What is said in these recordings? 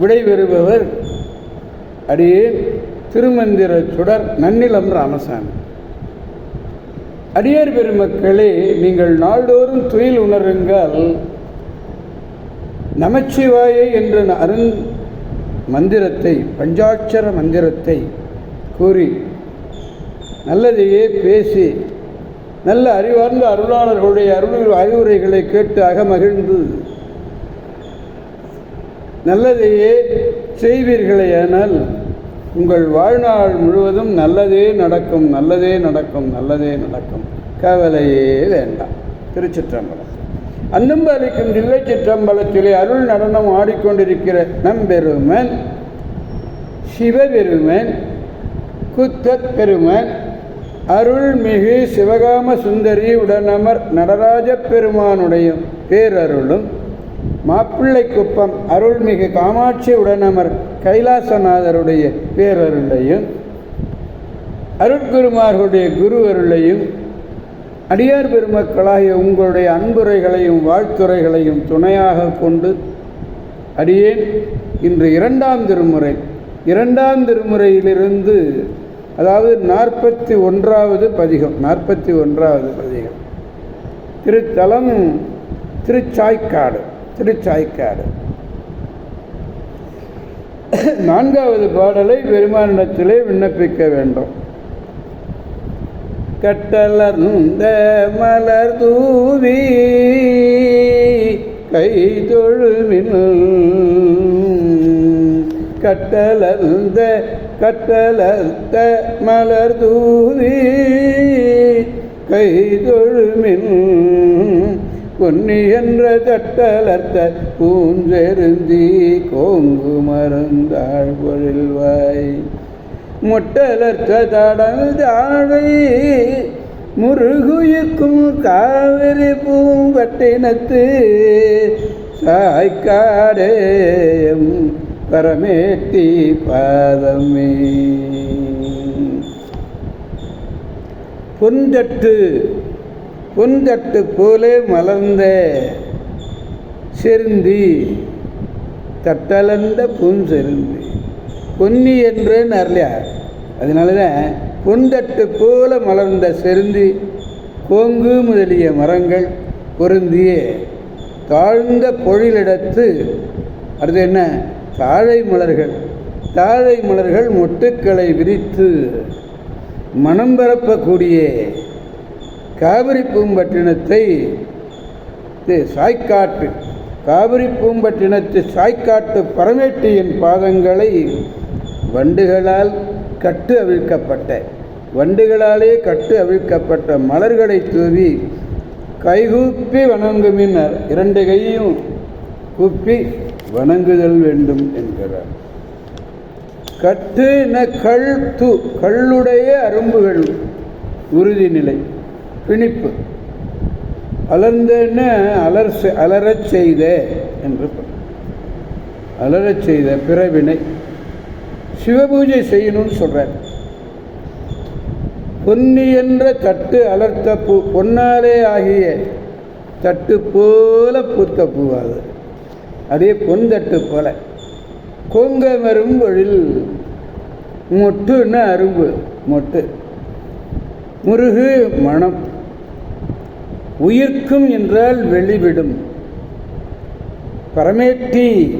விடைபெறுபவர் அடியேன் திருமந்திர சுடர் நன்னிலம் ராமசாமி. அடியார் பெருமக்களே நீங்கள் நாள்தோறும் துயில் உணருங்கள். நமச்சிவாய என்ற அருண் மந்திரத்தை பஞ்சாட்சர மந்திரத்தை கூறி நல்லதையே பேசி நல்ல அறிவார்ந்த அருளாளர்களுடைய அருள் அறிவுரைகளை கேட்டு அகமகிழ்ந்து நல்லதையே செய்வீர்களேயானால் உங்கள் வாழ்நாள் முழுவதும் நல்லதே நடக்கும் நல்லதே நடக்கும் நல்லதே நடக்கும். கவலையே வேண்டாம். திருச்சிற்றம்பலம். அன்னும் அளிக்கும் தில்லை சிற்றம்பலத்திலே அருள் நடனம் ஆடிக்கொண்டிருக்கிற நம்பெருமன் சிவபெருமன் குத்தப் பெருமன் அருள்மிகு சிவகாம சுந்தரி உடனமர் நடராஜ பெருமானுடைய பேரருளும் மாப்பிள்ளை குப்பம் அருள்மிகு காமாட்சி உடனமர் கைலாசநாதருடைய பேரருளையும் அருட்குருமார்களுடைய குரு அருளையும் அடியார் பெருமக்களாகிய உங்களுடைய அன்புரைகளையும் வாழ்த்துரைகளையும் துணையாக கொண்டு அடியேன். இன்று இரண்டாம் திருமுறை. இரண்டாம் திருமுறையிலிருந்து அதாவது நாற்பத்தி ஒன்றாவது பதிகம் நாற்பத்தி ஒன்றாவது பதிகம். திருத்தலம் திருச்சாய்க்காடு. திருச்சாய்க்காடு. நான்காவது பாடலை பெருமானிடத்திலே விண்ணப்பிக்க வேண்டும். கட்டலர்ந்த மலர் தூவி கை தொழுமின் கட்டலர்ந்த கட்டலர்த்த மலர் தூவி கை தொழுமின் பொன்னி என்ற தட்டலர்த்த பூஞ்செருந்தி கோங்கு மருந்தாள் பொழில்வாய். முட்டலர்த்த தடந்தாழை முருகுயிக்கும் காவிரி பூம்பட்டினத்து சாய்க்காடேயம் பரமேத்தி பாதமே. பொந்தட்டு பொந்தட்டு போலே மலர்ந்த. செருந்தி. தட்டலந்த பூஞ்செருந்தி பொன்னி என்றேன்னு அருளியா அதனால தான் பொந்தட்டு போல மலர்ந்த செருந்தி கோங்கு முதலிய மரங்கள் பொருந்திய. தாழ்ந்த பொழிலிடத்து அடுத்து என்ன? தாழை மலர்கள். தாழை மலர்கள் மொட்டுக்களை விரித்து மனம் பரப்பக்கூடிய. காவிரி பூம்பட்டினத்தை சாய்க்காட்டு காவிரி பூம்பட்டினத்து சாய்க்காட்டு பரமேட்டியின் பாதங்களை வண்டுகளால் கட்டு அவிழ்க்கப்பட்ட வண்டுகளாலே கட்டு அவிழ்க்கப்பட்ட மலர்களை தூவி கைகூப்பி வணங்குமின் இரண்டு கையும் கூப்பி வணங்குதல் வேண்டும் என்கிறார். கட்டு ந கல் து கல்லுடைய அரும்புகள் உறுதிநிலை பிணிப்பு. அலர்ந்தேன்னு அலர் அலறச் அலரச் செய்த என்று அலறச் அலரச் செய்த பிறவினை சிவபூஜை செய்யணும்னு சொல்கிறார் பொன்னி என்ற தட்டு அலர்த்த பூ பொன்னாலே ஆகிய தட்டு போல பூத்த பூவாது. அதே பொன் தட்டு போல. கொங்க மரும்பொழில் மொட்டுன்னு அரும்பு மொட்டு. முருகு மணம். உயிர்க்கும் என்றால் வெளிவிடும். பரமேட்டி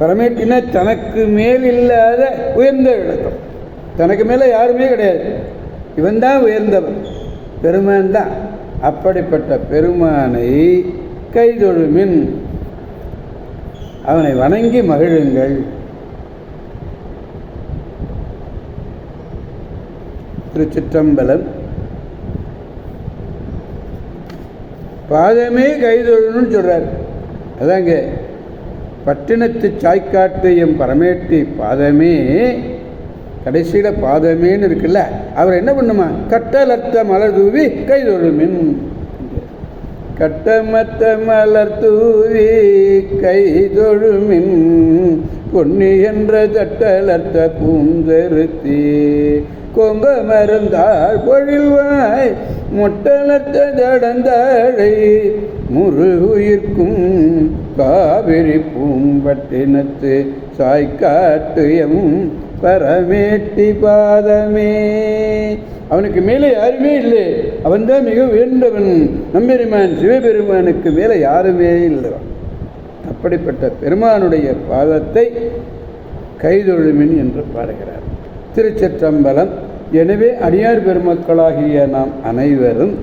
பரமேட்டினா தனக்கு மேல் இல்லாத உயர்ந்த விளக்கம் தனக்கு மேலே யாருமே கிடையாது. இவன் தான் உயர்ந்தவன். பெருமான் தான். அப்படிப்பட்ட பெருமானை கைதொழுமின். அவனை வணங்கி மகிழுங்கள். திருச்சிற்றம்பலம் பாதமே கைதொழணும்னு சொல்கிறார் அதாங்க பட்டினத்து சாய்க்காட்டு எம் பரமேட்டி பாதமே கடைசியில் பாதமேன்னு இருக்குல்ல அவர் என்ன பண்ணுமா? கட்டலத்த மலர் தூவி கைதொழுமின். கட்டமத்த மலர் தூவி கைதொழுமின். பொன்னி என்ற தட்டலத்த பூந்தருத்தி. கொங்க மருந்தாள் பொழில்வாய் மொட்டலத்த முரு உயிர்க்கும் காவிரி பூம்பட்டினத்து சாய்க்காட்டுயம் பரமேட்டி பாதமே. அவனுக்கு மேலே யாருமே இல்லை. அவன்தான் மிக உயர்ந்தவன். நம்பெருமான் சிவபெருமானுக்கு மேலே யாருமே இல்லை. அப்படிப்பட்ட பெருமானுடைய பாதத்தை கைதொழுமின் என்று பாடுகிறார். திருச்சிற்றம்பலம் எனவே அடியார் பெருமக்களாகிய நாம் அனைவரும்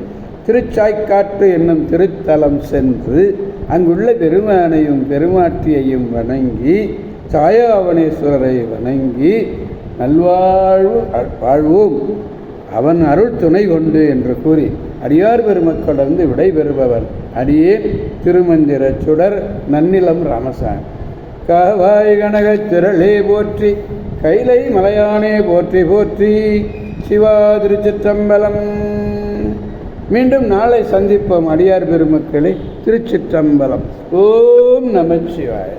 திருச்சாய்க்காட்டு என்னும் திருத்தலம் சென்று அங்குள்ள பெருமானையும் பெருமாட்டியையும் வணங்கி சாயாவணேஸ்வரரை வணங்கி நல்வாழ்வு வாழ்வோம். அவன் அருள் துணை கொண்டு என்று கூறி அடியார் பெருமக்களிருந்து விடைபெறுபவன் அடியே திருமந்திர சுடர் நன்னிலம் ராமசாமி. காவாய் கனகத் திரளே போற்றி கைலை மலையானே போற்றி போற்றி. சிவா திருச்சிற்றம்பலம். மீண்டும் நாளை சந்திப்போம் அடியார் பெருமக்களை திருச்சிற்றம்பலம். ஓம் நமச்சிவாய.